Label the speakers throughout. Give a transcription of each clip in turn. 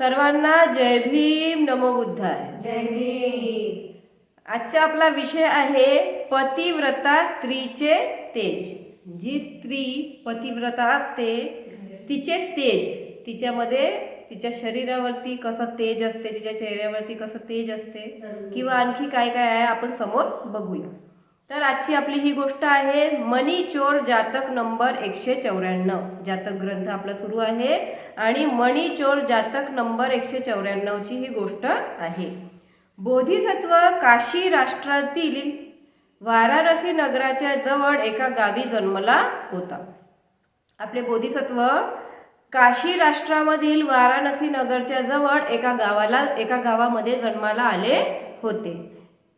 Speaker 1: सर्वांना जय भीम नमो बुद्धाय.
Speaker 2: जय भीम.
Speaker 1: आजचा आपला विषय आहे पतिव्रता स्त्रीचे तेज. जी स्त्री पतिव्रता असते तिचे तेज. तिच्यामध्ये तिच्या शरीरावरती कसं तेज असते तिच्या चेहऱ्यावरती कसं तेज असते किंवा आणखी काय काय आहे आपण समोर बघूया. तर आजची आपली ही गोष्ट आहे मनी चोर जातक नंबर एकशे चौऱ्याण्णव. जातक ग्रंथ आपला सुरू आहे. आणि मणिचोर जातक नंबर एकशे चौऱ्याण्णवची ही गोष्ट आहे. बोधिसत्व काशी राष्ट्रातील वाराणसी नगराच्या जवळ एका गावी जन्मला होता. आपले बोधिसत्व काशी राष्ट्रामधील वाराणसी नगरच्या जवळ एका गावाला एका गावामध्ये जन्माला आले होते.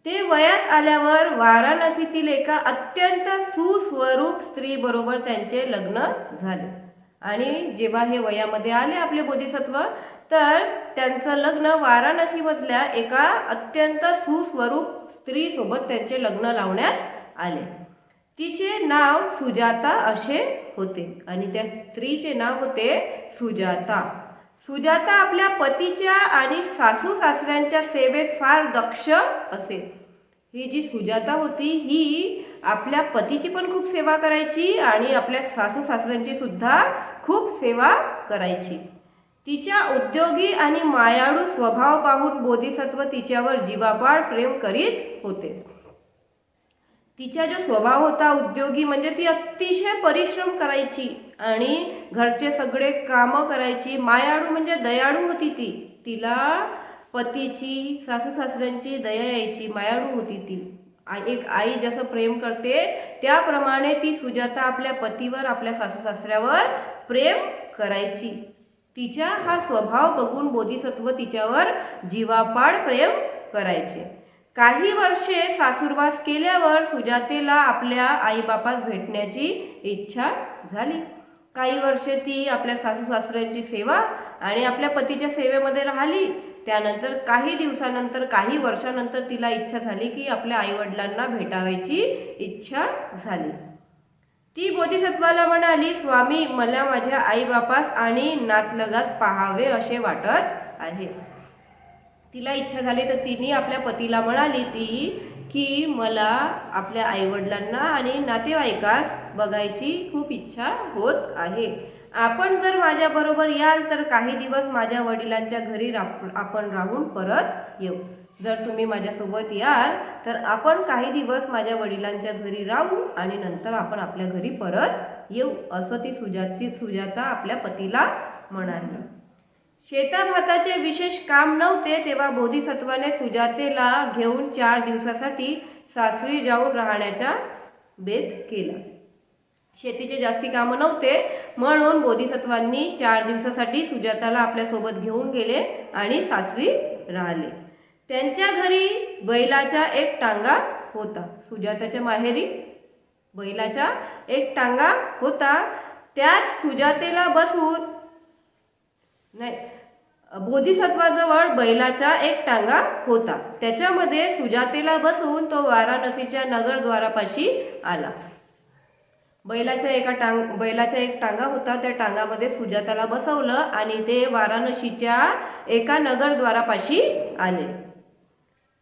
Speaker 1: ते वयात आल्यावर वाराणसीतील एका अत्यंत सुस्वरूप स्त्री बरोबर त्यांचे लग्न झाले. आणि जेव्हा हे वयामध्ये आले आपले बोधिसत्व तर त्यांचं लग्न वाराणसीमधल्या एका अत्यंत सुस्वरूप स्त्रीसोबत त्यांचे लग्न लावण्यात आले. तिचे नाव सुजाता असे होते आणि त्या स्त्रीचे नाव होते सुजाता. सुजाता आपल्या पतीच्या आणि सासू सासऱ्यांच्या सेवेत फार दक्ष असे. ही जी सुजाता होती ही आपल्या पतीची पण खूप सेवा करायची आणि आपल्या सासू सासऱ्यांची सुद्धा खूप सेवा करायची. तिच्या उद्योगी आणि मायाळू स्वभाव पाहून बोधिसत्व तिच्यावर जीवापाड प्रेम करीत होते. तिचा जो स्वभाव होता उद्योगी म्हणजे ती अतिशय परिश्रम करायची आणि घरचे सगळे कामं करायची. मायाळू म्हणजे दयाळू होती ती. तिला पतीची सासू सासऱ्यांची दया यायची. मायाळू होती ती. एक आई जसं प्रेम करते त्याप्रमाणे ती सुजाता आपल्या पतीवर आपल्या सासू सासऱ्यावर प्रेम करायची. तिचा हा स्वभाव बघून बोधिसत्व तिच्यावर जीवापाड प्रेम करायचे. काही वर्षे सासूरवास केल्यावर सुजातेला आपल्या आईबापास भेटण्याची इच्छा झाली. काही वर्षे ती आपल्या सासू सासऱ्यांची सेवा आणि आपल्या पतीच्या सेवेमध्ये राहिली. त्यानंतर काही दिवसानंतर काही वर्षानंतर तिला इच्छा झाली की आपल्या आईवडिलांना भेटावायची इच्छा झाली. ती बोधिसत्वाला म्हणाली स्वामी मला माझ्या आईबापास आणि नातलगास पाहावे असे वाटत आहे. तिला इच्छा झाली तर तिने आपल्या पतीला म्हणाली ती की मला आपल्या आईवडिलांना आणि नातेवाईकास बघायची खूप इच्छा होत आहे. आपण जर माझ्याबरोबर याल तर काही दिवस माझ्या वडिलांच्या घरी राप- आपण राहून परत येऊ. जर तुम्ही माझ्यासोबत याल तर आपण काही दिवस माझ्या वडिलांच्या घरी राहू आणि नंतर आपण आपल्या घरी परत येऊ असं ती सुजाती सुजाता आपल्या पतीला म्हणाली. शेता भाताचे विशेष काम नव्हते तेव्हा बोधिसत्वाने सुजातेला घेऊन चार दिवसासाठी सासरी जाऊन राहण्याचा बेत केला. शेतीचे जास्ती कामं नव्हते म्हणून बोधिसत्वांनी चार दिवसासाठी सुजाताला आपल्यासोबत घेऊन गेले आणि सासरी राहिले. त्यांच्या घरी बैलाचा एक टांगा होता. सुजाताच्या माहेरी बैलाचा एक टांगा होता. त्यात सुजातेला बसून नाही बोधिसत्वाजवळ बैलाचा एक टांगा होता. त्याच्यामध्ये सुजातेला बसवून तो वाराणसीच्या नगरद्वारापाशी आला. बैलाच्या एका टांग बैलाचा एक टांगा होता. त्या टांगामध्ये सुजाताला बसवलं आणि ते वाराणसीच्या एका नगरद्वारापाशी आले.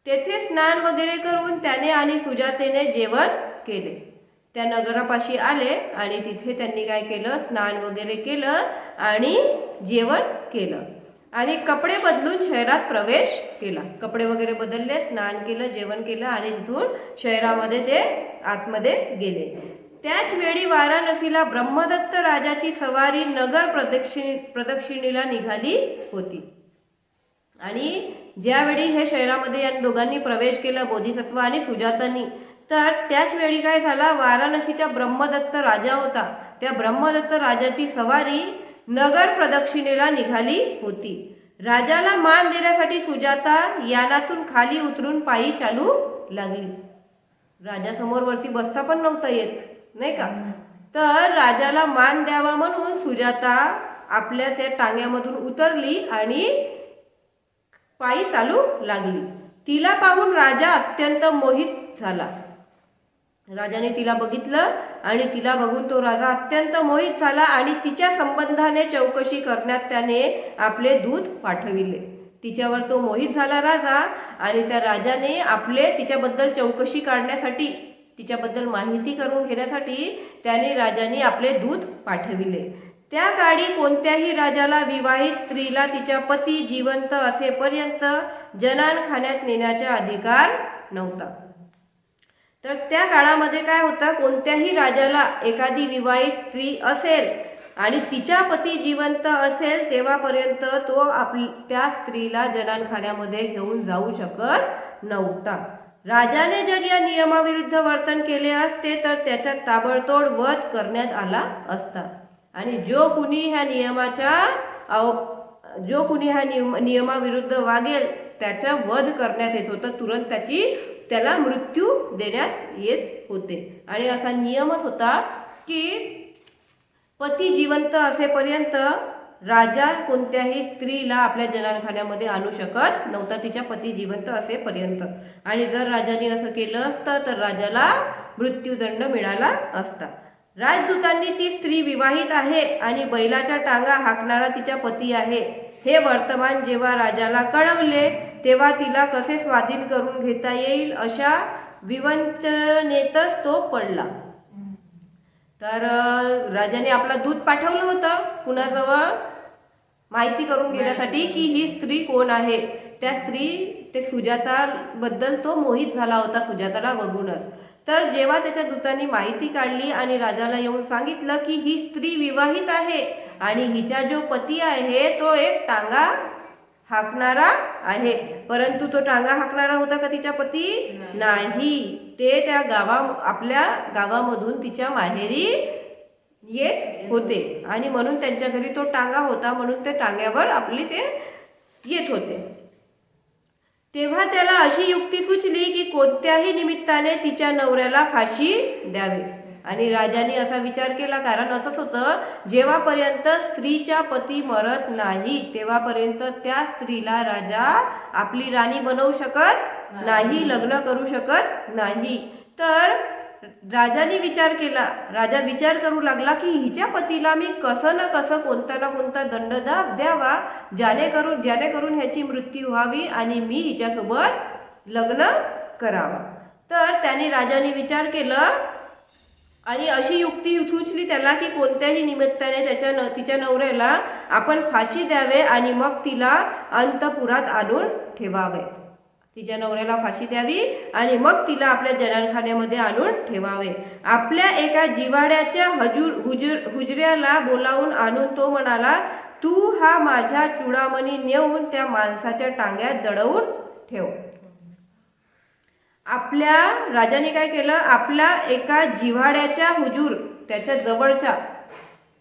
Speaker 1: तेथे स्नान वगैरे करून त्याने आणि सुजातेने जेवण केले. त्या नगरापाशी आले आणि तिथे त्यांनी काय केलं? स्नान वगैरे केलं आणि जेवण केलं. आणि कपडे बदलून शहरात प्रवेश केला. कपडे वगैरे बदलले स्नान केलं जेवण केलं आणि तिथून शहरामध्ये ते आतमध्ये गेले. त्याच वेळी वाराणसीला ब्रह्मदत्त राजाची सवारी नगर प्रदक्षिणी प्रदक्षिणेला निघाली होती. आणि ज्यावेळी हे शहरामध्ये या दोघांनी प्रवेश केला बोधिसत्व आणि सुजातांनी तर त्याच वेळी काय झाला? वाराणसीचा ब्रह्मदत्त राजा होता. त्या ब्रह्मदत्त राजाची सवारी नगर प्रदक्षिणेला निघाली होती. राजाला मान देण्यासाठी सुजाता यानातून खाली उतरून पायी चालू लागली. राजासमोर वरती बसता पण नव्हता येत नाही का? तर राजाला मान द्यावा म्हणून सुजाता आपल्या त्या टांग्यामधून उतरली आणि पायी चालू लागली. तिला पाहून राजा अत्यंत मोहित झाला. राजाने तिला बघितलं आणि तिला बघून तो राजा अत्यंत मोहित झाला आणि तिच्या संबंधाने चौकशी करण्यास त्याने आपले दूध पाठविले. तिच्यावर तो मोहित झाला राजा आणि त्या राजाने आपले तिच्याबद्दल चौकशी काढण्यासाठी तिच्याबद्दल माहिती करून घेण्यासाठी त्याने राजाने आपले दूध पाठविले. त्या काळी कोणत्याही राजाला विवाहित स्त्रीला तिच्या पती जिवंत असेपर्यंत जनानखान्यात नेण्याचा अधिकार नव्हता. तर त्या काळामध्ये काय होतं? कोणत्याही राजाला एखादी विवाहित स्त्री असेल आणि तिच्या पती जिवंत असेल तेव्हापर्यंत तो आप त्या स्त्रीला जनानखान्यामध्ये घेऊन जाऊ शकत नव्हता. राजाने जर या नियमाविरुद्ध वर्तन केले असते तर त्याच्यात ताबडतोड वध करण्यात आला असता. आणि जो कुणी ह्या नियमाच्या अव जो कुणी ह्या नियम नियमाविरुद्ध वागेल त्याचा वध करण्यात येत होतं. तुरंत त्याची त्याला मृत्यू देण्यात येत होते. आणि असा नियमच होता की पती जिवंत असेपर्यंत राजा कोणत्याही स्त्रीला आपल्या जनानखान्यामध्ये आणू शकत नव्हता. तिच्या पती जिवंत असेपर्यंत. आणि जर राजाने असं केलं असतं तर राजाला मृत्यूदंड मिळाला असता. राजदूतांनी ती स्त्री विवाहित आहे आणि बैलाच्या टांगा हाकणारा तिच्या पती आहे. हे वर्तमान जेव्हा राजाला कळवले तेव्हा तिला कसे स्वाधीन करून घेता येईल अशा विवंचनेतच तो पडला. तर राजाने आपला दूत पाठवलं होतं कुणाजवळ? माहिती करून घेण्यासाठी की ही स्त्री कोण आहे? त्या स्त्री ते सुजाता बद्दल तो मोहित झाला होता सुजाताला बघूनच. तर जेव्हा त्याच्या दूतांनी माहिती काढली आणि राजाला येऊन सांगितलं की ही स्त्री विवाहित आहे आणि हिचा जो पती आहे तो एक टांगा हाकणारा आहे. परंतु तो टांगा हाकणारा होता का तिच्या पती? नाही. ते त्या गावा आपल्या गावामधून तिच्या माहेरी येत होते. आणि म्हणून त्यांच्या घरी तो टांगा होता म्हणून ते टांग्यावर आपली ते येत होते. तेव्हा त्याला अशी युक्ती सुचली की कोणत्याही निमित्ताने तिच्या नवऱ्याला फाशी द्यावी. आणि राजाने असा विचार केला कारण असंच होतं जेव्हापर्यंत स्त्रीच्या पती मरत नाही तेव्हापर्यंत त्या स्त्रीला राजा आपली राणी बनवू शकत नाही लग्न करू शकत नाही. तर राजाने विचार केला. राजा विचार करू लागला की हिच्या पतीला मी कसं ना कसं कोणता ना कोणता दंड द्यावा ज्याने करून ज्याने करून ह्याची मृत्यू व्हावी आणि मी हिच्यासोबत लग्न करावा. तर त्याने राजाने विचार केला आणि अशी युक्ती सुचली त्याला की कोणत्याही निमित्ताने त्याच्या न तिच्या नवऱ्याला आपण फाशी द्यावे आणि मग तिला अंतपुरात आणून ठेवावे. तिच्या नवऱ्याला फाशी द्यावी आणि मग तिला आपल्या जनानखान्यामध्ये आणून ठेवावे. आपल्या एका जिवाड्याच्या हजूर हुजूर हुजऱ्याला बोलावून आणून तो म्हणाला तू हा माझ्या चुडामणी नेऊन त्या माणसाच्या टांग्यात दडवून ठेव. आपल्या राजाने काय केलं? आपल्या एका जिव्हाड्याच्या हुजूर त्याच्या जवळच्या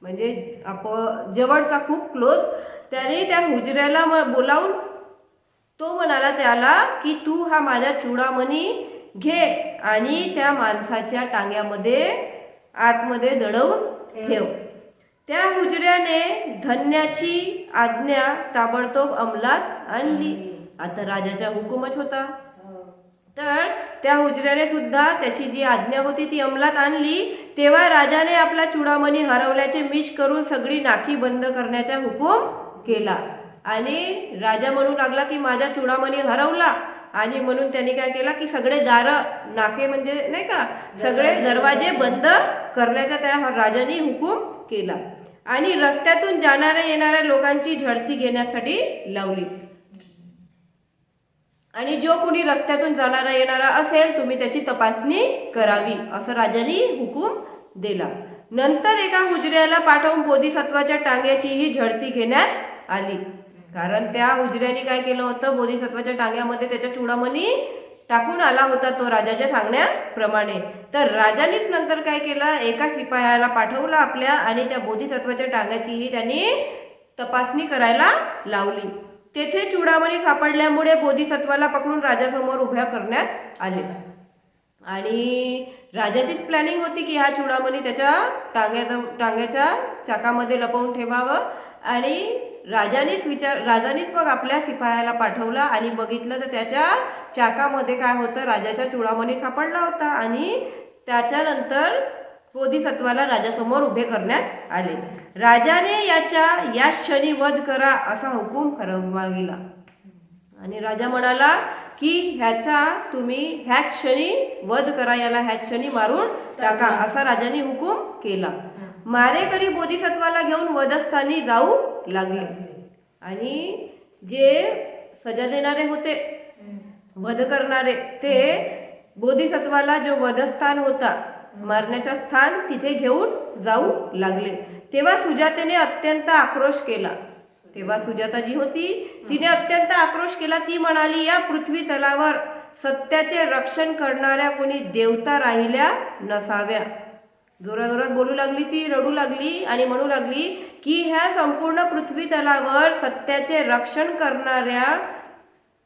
Speaker 1: म्हणजे आप जवळचा खूप क्लोज त्याने त्या हुजऱ्याला बोलावून तो म्हणाला त्याला की तू हा माझ्या चुडामणी घे आणि त्या माणसाच्या टांग्यामध्ये आतमध्ये दडवून ठेव. त्या हुजऱ्याने धन्याची आज्ञा ताबडतोब अंमलात आणली. आता राजाचा हुकूमच होता. तर त्या हुजऱ्याने सुद्धा त्याची जी आज्ञा होती ती अंमलात आणली. तेव्हा राजाने आपला चुडामणी हरवल्याचे मिश करून सगळी नाकी बंद करण्याचा हुकूम केला. आणि राजा म्हणू लागला की माझा चुडामणी हरवला. आणि म्हणून त्यांनी काय केला की सगळे दार नाके म्हणजे नाही का सगळे दरवाजे बंद करण्याचा त्या राजाने हुकूम केला. आणि रस्त्यातून जाणाऱ्या येणाऱ्या लोकांची झडती घेण्यासाठी लावली. आणि जो कुणी रस्त्यातून जाणारा येणारा असेल तुम्ही त्याची तपासणी करावी असं राजाने हुकूम दिला. नंतर एका हुजऱ्याला पाठवून बोधिसत्वाच्या टांग्याचीही झडती घेण्यात आली. कारण त्या हुजऱ्याने काय केलं होतं? बोधिसत्वाच्या टांग्यामध्ये त्याच्या चुडामणी टाकून आला होता तो राजाच्या सांगण्याप्रमाणे. तर राजानेच नंतर काय केलं? एका शिपायाला पाठवलं आपल्या आणि त्या बोधिसत्वाच्या टांग्याचीही त्यांनी तपासणी करायला लावली. तेथे चुडामणी सापडल्यामुळे बोधिसत्वाला पकडून राजासमोर उभ्या करण्यात आले. आणि राजाचीच प्लॅनिंग होती की हा चुडामणी त्याच्या टांग्याचा टांग्याच्या चाकामध्ये लपवून ठेवावं आणि राजानेच विचार राजानेच मग आपल्या सिपायाला पाठवला आणि बघितलं तर त्याच्या चाकामध्ये काय होतं? राजाच्या चुडामणी सापडला होता आणि त्याच्यानंतर बोधिसत्वाला राजासमोर उभे करण्यात आले. राजाने याच्या या क्षणी वध करा असा हुकूम फरमाविला आणि राजा म्हणाला की ह्याचा तुम्ही ह्या क्षणी वध करा याला ह्या क्षणी मारून टाका असा राजाने हुकूम केला. मारेकरी बोधिसत्वाला घेऊन वधस्थानी जाऊ लागले. आणि जे सजा देणारे होते वध करणारे ते बोधिसत्वाला जो वधस्थान होता मारण्याचा स्थान तिथे घेऊन जाऊ लागले. तेव्हा सुजातेने अत्यंत आक्रोश केला. तेव्हा सुजाता जी होती तिने अत्यंत आक्रोश केला. ती म्हणाली या पृथ्वी तलावर सत्याचे रक्षण करणाऱ्या कोणी देवता राहिल्या नसाव्या. जोराजोरात बोलू लागली ती रडू लागली आणि म्हणू लागली की ह्या संपूर्ण पृथ्वी तलावर सत्याचे रक्षण करणाऱ्या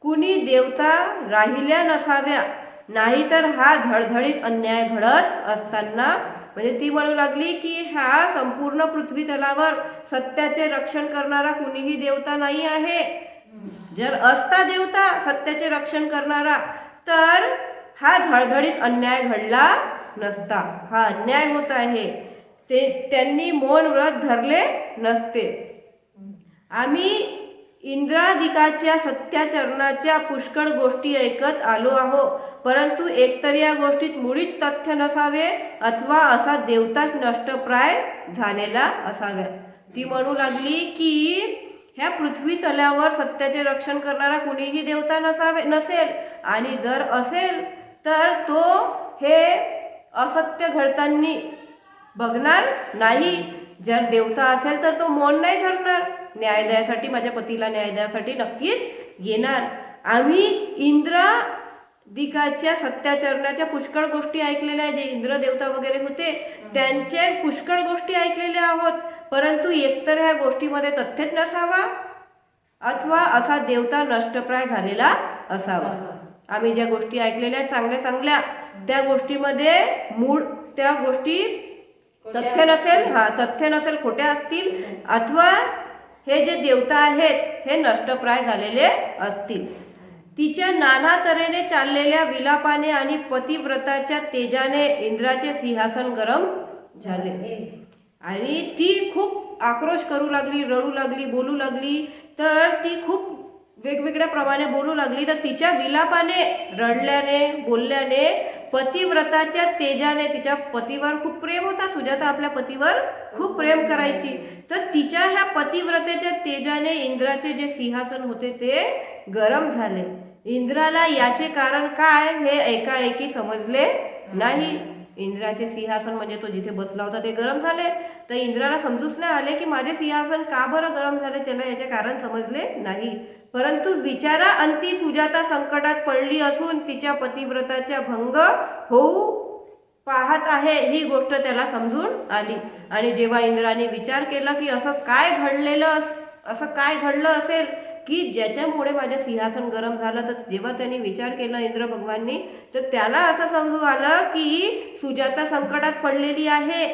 Speaker 1: कुणी देवता राहिल्या नसाव्या. नाहीतर हा धडधडीत अन्याय घडत असताना म्हणजे ती म्हणू लागली की ह्या संपूर्ण पृथ्वी तलावर सत्याचे रक्षण करणारा कुणीही देवता नाही आहे. जर असता देवता सत्याचे रक्षण करणारा तर हा धडधडीत अन्याय घडला नसता. हा अन्याय होत आहे. ते त्यांनी मौन व्रत धरले नसते. आम्ही इंद्राधिकाच्या सत्याचरणाच्या पुष्कळ गोष्टी ऐकत आलो आहो परंतु एकतर या गोष्टीत मुळीच तथ्य नसावे अथवा असा देवताच नष्टप्राय झालेला असाव्या ती म्हणू लागली की ह्या पृथ्वी तलावर सत्याचे रक्षण करणारा कुणीही देवता नसावे नसेल. आणि जर असेल तर तो हे असत्य घडताना बघणार नाही. जर देवता असेल तर तो मौन नाही धरणार. न्यायदयासाठी माझ्या पतीला न्यायदयासाठी नक्कीच येणार. आम्ही इंद्रा दिकाच्या सत्याचरणाच्या पुष्कळ गोष्टी ऐकलेल्या जे इंद्र देवता वगैरे होते त्यांचे पुष्कळ गोष्टी ऐकलेल्या आहोत. परंतु एकतर ह्या गोष्टीमध्ये तथ्यच नसावा अथवा असा देवता नष्टप्राय झालेला असावा. आम्ही ज्या गोष्टी ऐकलेल्या आहेत चांगल्या चांगल्या त्या गोष्टीमध्ये मूळ त्या गोष्टी तथ्य नसेल हा तथ्य नसेल खोट्या असतील अथवा हे जे देवता आहेत हे नष्टप्राय झालेले असतील. तिच्या नाना तऱ्हेने चाललेल्या विलापाने आणि पतिव्रताच्या तेजाने इंद्राचे सिंहासन गरम झाले. आणि ती खूप आक्रोश करू लागली रडू लागली बोलू लागली तर ती खूप वेगवेगळ्या प्रमाणे बोलू लागली तर तिच्या विलापाने रडल्याने बोलल्याने पतिव्रताच्या तेजाने तिच्या पतीवर खूप प्रेम होता. सुजाता आपल्या पतीवर खूप प्रेम करायची. तर तिच्या ह्या पतिव्रतेच्या तेजाने इंद्राचे जे सिंहासन होते ते गरम झाले. इंद्राला याचे कारण काय हे एकाएकी समजले नाही. इंद्राचे सिंहासन म्हणजे तो जिथे बसला होता ते गरम झाले. तर इंद्राला समजूच नाही आले की माझे सिंहासन का बरं गरम झाले त्याला याचे कारण समजले नाही. परंतु विचारा अंती सुजाता संकटात पडली असून तिच्या पतिव्रताच्या भंग होऊ पाहत आहे ही गोष्ट त्याला समजून आली. आणि जेव्हा इंद्राने विचार केला की असं काय घडलेलं अस- असं काय घडलं असेल की ज्याच्यामुळे माझं सिंहासन गरम झालं तर जेव्हा त्यांनी विचार केला इंद्र भगवाननी तर त्याला असं समजून आलं की सुजाता संकटात पडलेली आहे.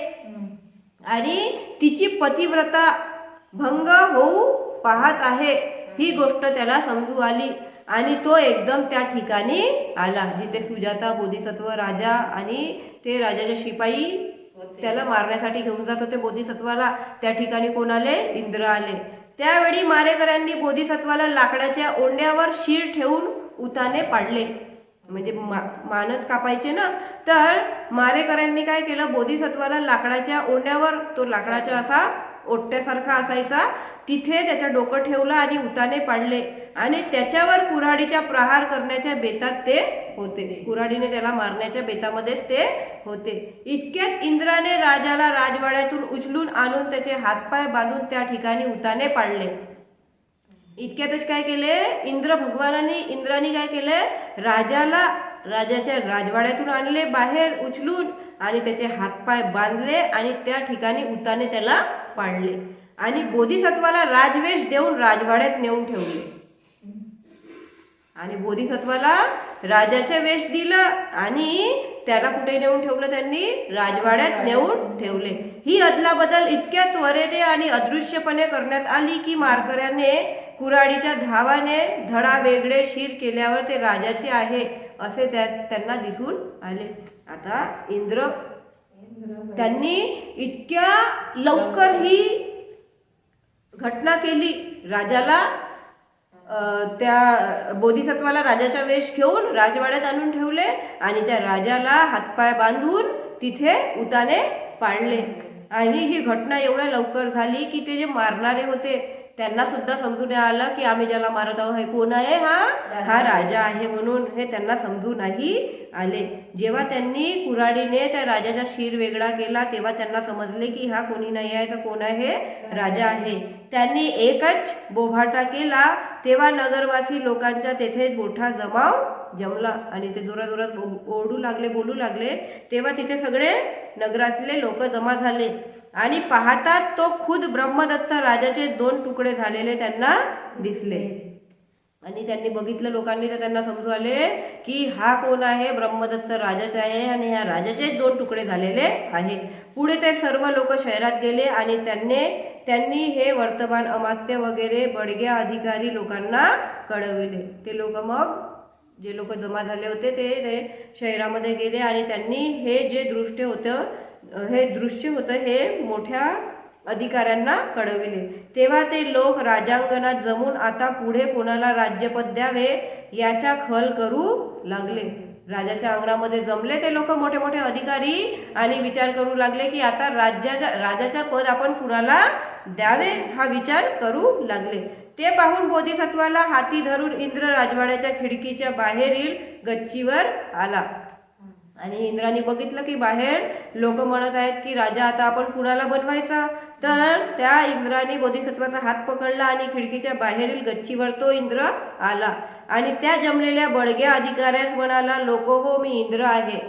Speaker 1: आणि तिची पतिव्रता भंग होऊ पाहत आहे. ही गोष्ट त्याला समजू आली आणि तो एकदम त्या ठिकाणी आला जिथे सुजाता बोधिसत्व राजा आणि ते राजाचे शिपाई त्याला मारण्यासाठी घेऊन जात होते बोधिसत्वाला. त्या ठिकाणी कोण आले? इंद्र आले. त्यावेळी मारेकऱ्यांनी बोधिसत्वाला लाकडाच्या ओंड्यावर शिर ठेवून उताने पाडले. म्हणजे मा मानच कापायचे ना? तर मारेकऱ्यांनी काय केलं? बोधिसत्वाला लाकडाच्या ओंड्यावर तो लाकडाचा असा ओट्यासारखा असायचा. तिथे त्याच्या डोकं ठेवलं आणि उताने पाडले. आणि त्याच्यावर कुऱ्हाडीच्या प्रहार करण्याच्या बेतात ते होते. कुऱ्हाडीने त्याला मारण्याच्या बेतामध्येच ते होते. इतक्यात इंद्राने राजाला राजवाड्यातून उचलून आणून त्याचे हातपाय बांधून त्या ठिकाणी उताने पाडले. इतक्यातच काय केले? इंद्र भगवानाने इंद्राने काय केले? राजाला राजाच्या राजवाड्यातून आणले. बाहेर उचलून आणि त्याचे हातपाय बांधले आणि त्या ठिकाणी उताने त्याला पाडले. आणि बोधिसत्वाला राजवेश देऊन राजवाड्यात नेऊन ठेवले. आणि बोधिसत्वाला राजाचे वेश दिलं आणि त्याला कुठे नेऊन ठेवलं त्यांनी? राजवाड्यात नेऊन ठेवले. ही अदलाबदल इतक्या त्वरेने आणि अदृश्यपणे करण्यात आली की मारकऱ्याने कुराडीच्या धावाने धडा वेगळे शिर केल्यावर ते राजाचे आहे. असे त्या त्यांना दिसून आले. आता इंद्र त्यांनी इतक्या लवकर ही घटना केली. राजाला त्या बोधिसत्वाला राजाचा वेश घेऊन राजवाड्यात आणून ठेवले आणि त्या राजाला हातपाय बांधून तिथे उताने पाडले. आणि ही घटना एवढ्या लवकर झाली की ते जे मारणारे होते त्यांना सुद्धा समजून आलं की आम्ही ज्याला मारत आहोत हे कोण आहे? हा? हा राजा आहे म्हणून हे त्यांना समजून नाही आले. जेव्हा त्यांनी कुऱ्हाडीने त्या राजाचा शिर वेगळा केला तेव्हा त्यांना समजले की हा कोणी नाही आहे तर कोण आहे? राजा आहे. त्यांनी एकच बोभाटा केला तेव्हा नगरवासी लोकांच्या तेथे मोठा जमाव जमला आणि ते जोरात जोरात ओ- ओरडू लागले बोलू लागले. तेव्हा तिथे सगळे नगरातले लोक जमा झाले. आणि पाहतात तो खुद ब्रह्मदत्त राजाचे दोन तुकडे झालेले त्यांना दिसले. आणि त्यांनी बघितलं लोकांनी तर त्यांना समजू आले की हा कोण आहे? ब्रह्मदत्त राजाच आहे आणि ह्या राजाचे दोन तुकडे झालेले आहे. पुढे ते सर्व लोक शहरात गेले आणि त्यांनी त्यांनी हे वर्तमान अमात्य वगैरे बडग्या अधिकारी लोकांना कळविले. ते लोक मग जे लोक जमा झाले होते ते ते शहरामध्ये गेले आणि त्यांनी हे जे दृष्ट होतं हे दृश्य होतं हे मोठ्या अधिकाऱ्यांना कळविले. तेव्हा ते लोक राजांगणात जमून आता पुढे कोणाला राज्यपद द्यावे याचा खल करू लागले. राजाच्या अंगणामध्ये जमले ते लोक मोठे मोठे अधिकारी आणि विचार करू लागले की आता राज्याच्या राजाचा पद आपण कुणाला द्यावे हा विचार करू लागले. ते पाहून बोधिसत्वाला हाती धरून इंद्र राजवाड्याच्या खिडकीच्या बाहेरील गच्चीवर आला. आणि इंद्राने बघितलं की बाहेर लोक म्हणत आहेत की राजा आता आपण कुणाला बनवायचा? तर त्या इंद्राने बोधिसत्वाचा हात पकडला आणि खिडकीच्या बाहेरील गच्चीवर तो इंद्र आला. आणि त्या जमलेल्या बडग्या अधिकाऱ्यास म्हणाला लोक हो मी इंद्र आहे.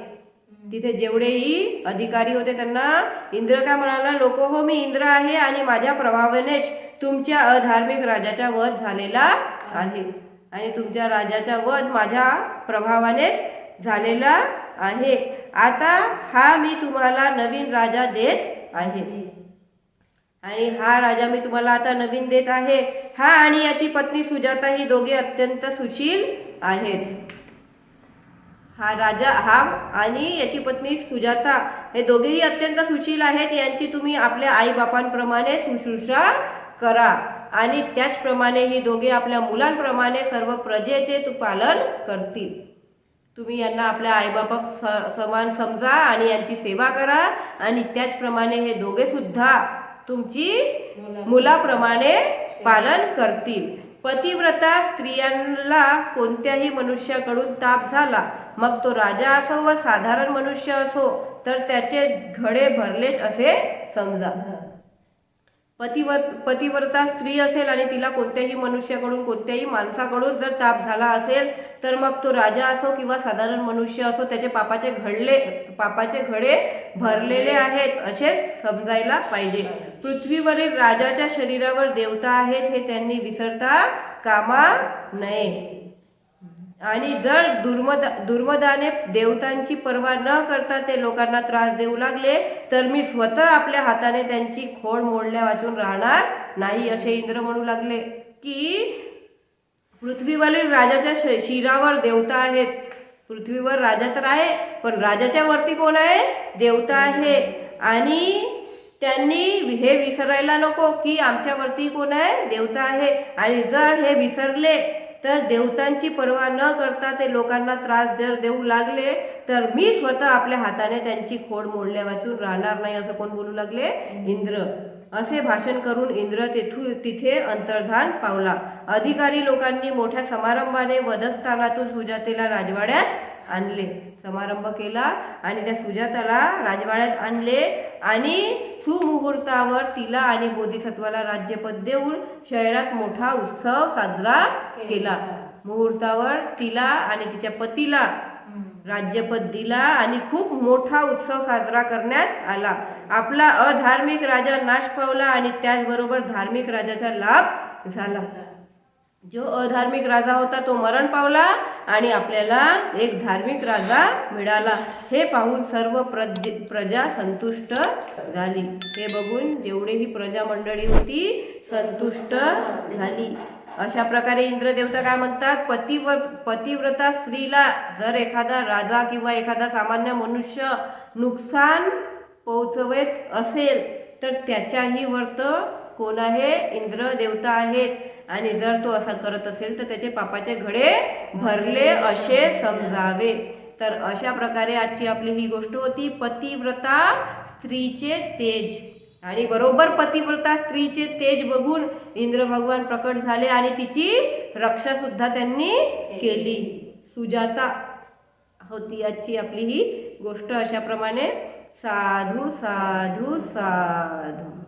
Speaker 1: तिथे जेवढेही अधिकारी होते त्यांना इंद्र काय म्हणाला लोक हो मी इंद्र आहे आणि माझ्या प्रभावानेच तुमच्या अधार्मिक राजाचा वध झालेला आहे. आणि तुमच्या राजाचा वध माझ्या प्रभावानेच झालेला आहे. आता हा मी तुम्हाला नवीन राजा देत आहे. आणि हा राजा मी तुम्हाला आता नवीन देत आहे. हा आणि याची पत्नी सुजाता ही दोघे अत्यंत सुशील आहेत. हा राजा हा आणि याची पत्नी सुजाता हे दोघेही अत्यंत सुशील आहेत. यांची तुम्ही आपल्या आईबापांप्रमाणे शुश्रूषा करा. आणि त्याचप्रमाणे ही दोघे आपल्या मुलांप्रमाणे सर्व प्रजेचे तू पालन करतील. तुम्ही यांना आपल्या आईबापा स- समान समजा आणि यांची सेवा करा आणि त्याचप्रमाणे हे दोघे सुद्धा तुमची मुलाप्रमाणे पालन करतील. पतिव्रता स्त्रियांना कोणत्याही मनुष्याकडून ताप झाला मग तो राजा असो व साधारण मनुष्य असो तर त्याचे घडे भरलेच असे समजा. पतिव पतिव्रता स्त्री असेल आणि तिला कोणत्याही मनुष्याकडून कोणत्याही माणसाकडून जर ताप झाला असेल तर मग तो राजा असो किंवा साधारण मनुष्य असो त्याचे पापाचे घडले पापाचे घडे भरलेले आहेत असेच समजायला पाहिजे. पृथ्वीवरील राजाच्या शरीरावर देवता आहेत हे त्यांनी विसरता कामा नये. आणि जर दुर्मदा दुर्मदाने देवतांची पर्वा न करता ते लोकांना त्रास देऊ लागले तर मी स्वतः आपल्या हाताने त्यांची खोड मोडल्या वाचून राहणार नाही असे इंद्र म्हणू लागले. की पृथ्वीवरील राजाच्या श- शिरावर देवता आहेत. पृथ्वीवर राजा तर आहे पण राजाच्या वरती कोण आहे? देवता आहे. आणि त्यांनी हे विसरायला नको की आमच्यावरती कोण आहे? देवता आहे. आणि जर हे विसरले तर देवतांची पर्वा न करता ते लोकांना त्रास जर देऊ लागले तर मी स्वतः आपल्या हाताने त्यांची खोड मोडल्या वाचून राहणार नाही असं कोण बोलू लागले? इंद्र. असे भाषण करून इंद्र तेथू तिथे अंतर्धान पावला. अधिकारी लोकांनी मोठ्या समारंभाने वधस्थानातून सुजातेला राजवाड्यात आणले. समारंभ केला आणि त्या सुजाताला राजवाड्यात आणले आणि सुमुहूर्तावर तिला आणि बोधिसत्वाला राज्यपद देऊन शहरात मोठा उत्सव साजरा केला. मुहूर्तावर तिला आणि तिच्या पतीला राज्यपद दिला आणि खूप मोठा उत्सव साजरा करण्यात आला. आपला अधार्मिक राजा नाश पावला आणि त्याचबरोबर धार्मिक राजाचा लाभ झाला. जो अधार्मिक राजा होता तो मरण पावला आणि आपल्याला एक धार्मिक राजा मिळाला. हे पाहून सर्व प्रज प्रजा संतुष्ट झाली. हे बघून जेवढेही प्रजा मंडळी होती संतुष्ट झाली. अशा प्रकारे इंद्रदेवता काय म्हणतात? पतिव पतिव्रता स्त्रीला जर एखादा राजा किंवा एखादा सामान्य मनुष्य नुकसान पोहोचवेत असेल तर त्याच्याही वर्त कोण आहे? इंद्रदेवता आहेत. आणि जर तो असा करत असेल तर त्याचे पापाचे घडे भरले असे समजावे. तर अशा प्रकारे आजची आपली ही गोष्ट होती. पतिव्रता स्त्रीचे तेज. आणि बरोबर पतिव्रता स्त्रीचे तेज बघून इंद्र भगवान प्रकट झाले आणि तिची रक्षा सुद्धा त्यांनी केली. सुजाता होती आजची आपली ही गोष्ट. अशाप्रमाणे साधू साधू साधू.